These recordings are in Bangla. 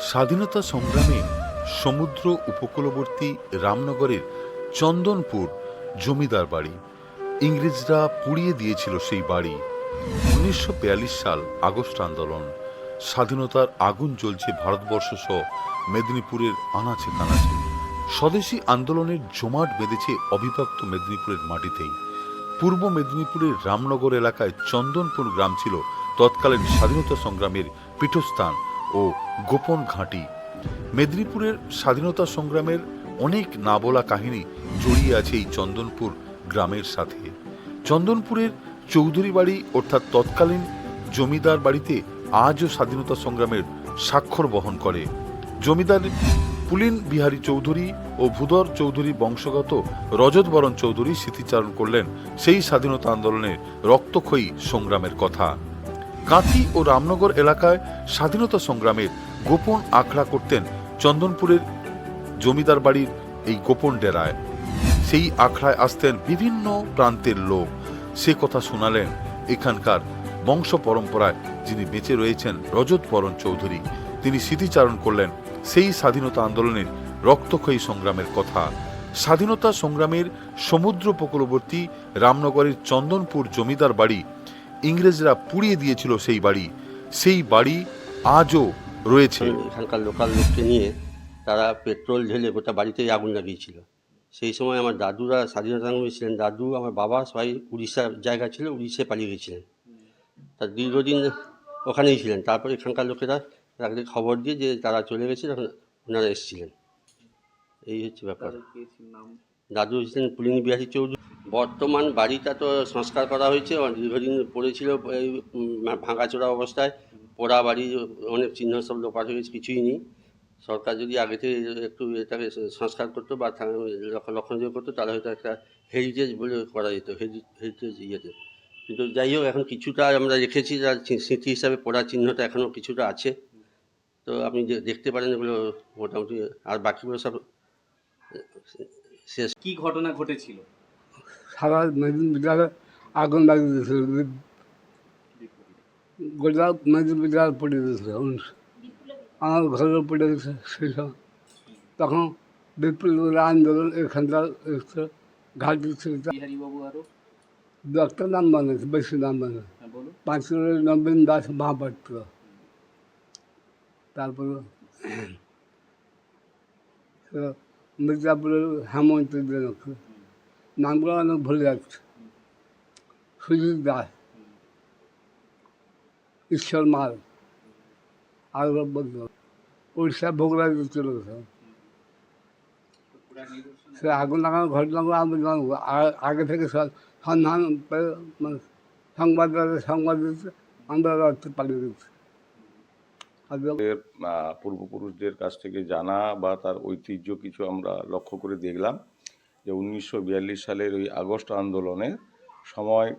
স্বাধীনতা সংগ্রামে সমুদ্র উপকূলবর্তী রামনগরের চন্দনপুর জমিদার বাড়ি। ইংরেজরা পুড়িয়ে দিয়েছিল সেই বাড়ি। উনিশশো বিয়াল্লিশ সাল আগস্ট আন্দোলন। স্বাধীনতার আগুন জ্বলছে ভারতবর্ষ সহ মেদিনীপুরের আনাচে কানাচে। স্বদেশী আন্দোলনের জমাট বেঁধেছে অবিভক্ত মেদিনীপুরের মাটিতেই। পূর্ব মেদিনীপুরের রামনগর এলাকায় চন্দনপুর গ্রাম ছিল তৎকালীন স্বাধীনতা সংগ্রামের পীঠস্থান। ও গোপন ঘাঁটি। মেদিনীপুরের স্বাধীনতা সংগ্রামের অনেক না বলা কাহিনী জড়িয়ে আছে এই চন্দনপুর গ্রামের সাথে। চন্দনপুরের চৌধুরী বাড়ি অর্থাৎ তৎকালীন জমিদার বাড়িতে আজও স্বাধীনতা সংগ্রামের স্বাক্ষর বহন করে। জমিদার পুলিন বিহারী চৌধুরী ও ভূধর চৌধুরী বংশগত রজত বরণ চৌধুরী স্মৃতিচারণ করলেন সেই স্বাধীনতা আন্দোলনের রক্তক্ষয়ী সংগ্রামের কথা। কাঁথি ও রামনগর এলাকায় স্বাধীনতা সংগ্রামের গোপন আখড়া করতেন চন্দনপুরের জমিদার বাড়ির এই গোপন ডেরায়। সেই আখড়ায় আসতেন বিভিন্ন প্রান্তের লোক। সে কথা শোনালেন এখানকার বংশ পরম্পরায় যিনি বেঁচে রয়েছেন রজত বরণ চৌধুরী। তিনি স্মৃতিচারণ করলেন সেই স্বাধীনতা আন্দোলনের রক্তক্ষয়ী সংগ্রামের কথা। স্বাধীনতা সংগ্রামের সমুদ্র উপকূলবর্তী রামনগরের চন্দনপুর জমিদার বাড়ি ইংরেজরা পুড়িয়ে দিয়েছিল সেই বাড়ি। সেই বাড়ি আজও রয়েছে। এখানকার লোকাল লোককে নিয়ে তারা পেট্রোল ঢেলে গোটা বাড়িতেই আগুন লাগিয়েছিল। সেই সময় আমার দাদুরা স্বাধীনতা সংগ্রামী ছিলেন দাদু আমার বাবা সবাই উড়িষ্যার জায়গা ছিল উড়িষ্যায় পালিয়ে গেছিলেন। তার দীর্ঘদিন ওখানেই ছিলেন। তারপর এখানকার লোকেরা তাকে খবর দিয়ে যে তারা চলে গেছে তখন ওনারা এসেছিলেন। এই হচ্ছে ব্যাপার। দাদু ছিলেন পুলিনী বিহারী চৌধুরী। বর্তমান বাড়িটা তো সংস্কার করা হয়েছে দীর্ঘদিন পড়েছিল এই ভাঙাচোরা অবস্থায়। পোড়া বাড়ি অনেক চিহ্ন সব লোপাট হয়ে গেছে কিছুই নেই। সরকার যদি আগে থেকে একটু এটাকে সংস্কার করতো বা থা- লক্ষ- লক্ষণীয় করতো, তাহলে হয়তো একটা হেরিটেজ বলে করা যেত হেরিটেজ ইয়েতে। কিন্তু যাই হোক, এখন কিছুটা আমরা রেখেছি চি- স্মৃতি হিসাবে পোড়া চিহ্নটা এখনও কিছুটা আছে। তো আপনি দেখতে পারেন এগুলো মোটামুটি, আর বাকিগুলো সব শেষ। কি ঘটনা ঘটেছিল? সারা মেদিন মেদিনীপুরে আগুন লাগিয়ে দিয়েছিল গোটা মেদিনীপুরে পড়ে দিয়েছিল। আমার ঘরেও পড়ে গেছে সেই সময় তখন বিপ্লবের আন্দোলন এখানকার ঘাটি ছিল দু একটা নাম বানিয়েছে বেশি নাম বানিয়েছে। হ্যাঁ বলুন। নবীন দাস মহাপাত্র। তারপরে মির্জাপুরের হেমন্ত জনক নামগুলো অনেক ভুলে যাচ্ছে সুজিত দাস ঈশ্বর মাল আর বলতো উড়িষ্যা বগুড়া চলে গেছে সে আগুন লাগানোর ঘটনাগুলো আমি জানব আগে থেকে সন্ধান মানে সংবাদ সংবাদ আমরা রাখতে আর পূর্বপুরুষদের কাছ থেকে জানা বা তার ঐতিহ্য কিছু আমরা লক্ষ্য করে দেখলাম যে উনিশশো বিয়াল্লিশ সালের ওই আগস্ট আন্দোলনের সময়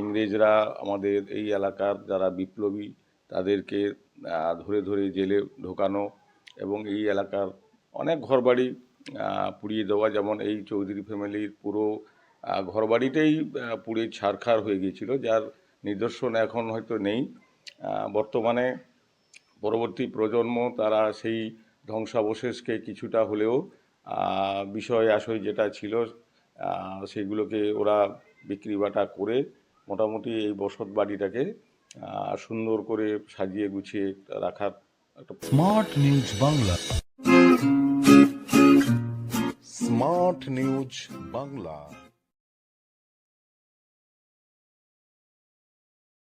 ইংরেজরা আমাদের এই এলাকার যারা বিপ্লবী তাদেরকে ধরে ধরে জেলে ঢোকানো এবং এই এলাকার অনেক ঘরবাড়ি পুড়িয়ে দেওয়া যেমন এই চৌধুরী ফ্যামিলির পুরো ঘরবাড়িটাই পুড়ে ছারখার হয়ে গিয়েছিল, যার নিদর্শন এখন হয়তো নেই। বর্তমানে পরবর্তী প্রজন্ম, তারা সেই ধ্বংসাবশেষকে কিছুটা হলেও বিষয় আশয় যেটা ছিল সেগুলোকে ওরা বিক্রি বাটা করে মোটামুটি এই বসত বাড়িটাকে সুন্দর করে সাজিয়ে গুছিয়ে রাখার একটা smart news Bangla. Smart news Bangla.